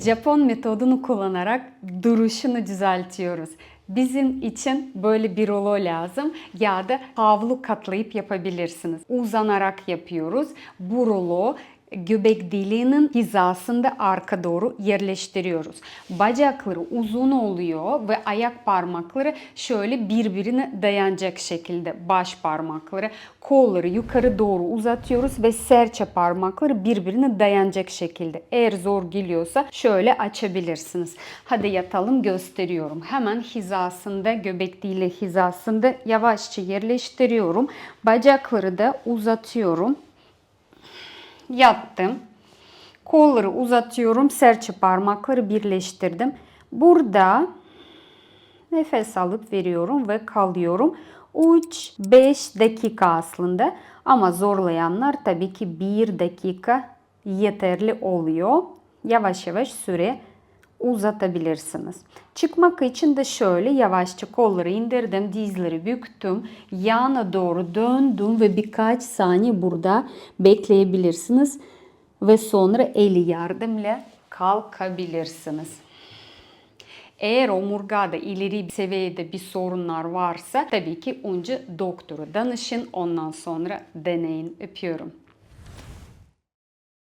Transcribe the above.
Japon metodunu kullanarak duruşunu düzeltiyoruz. Bizim için böyle bir rolo lazım ya da havlu katlayıp yapabilirsiniz. Uzanarak yapıyoruz. Bu rolo göbek deliğinin hizasında arka doğru yerleştiriyoruz. Bacakları uzun oluyor ve ayak parmakları şöyle birbirine dayanacak şekilde baş parmakları, kolları yukarı doğru uzatıyoruz ve serçe parmakları birbirine dayanacak şekilde. Eğer zor geliyorsa şöyle açabilirsiniz. Hadi yatalım gösteriyorum. Hemen hizasında göbek deliği hizasında yavaşça yerleştiriyorum. Bacakları da uzatıyorum yattım. Kolları uzatıyorum. Serçe parmakları birleştirdim. Burada nefes alıp veriyorum ve kalıyorum. 3-5 dakika aslında ama zorlayanlar tabii ki 1 dakika yeterli oluyor. Yavaş yavaş süre uzatabilirsiniz. Çıkmak için de şöyle yavaşça kolları indirdim, dizleri büktüm, yana doğru döndüm ve birkaç saniye burada bekleyebilirsiniz ve sonra eli yardımıyla kalkabilirsiniz. Eğer omurgada ileri bir seviyede bir sorunlar varsa tabii ki önce doktora danışın ondan sonra deneyin. Öpüyorum.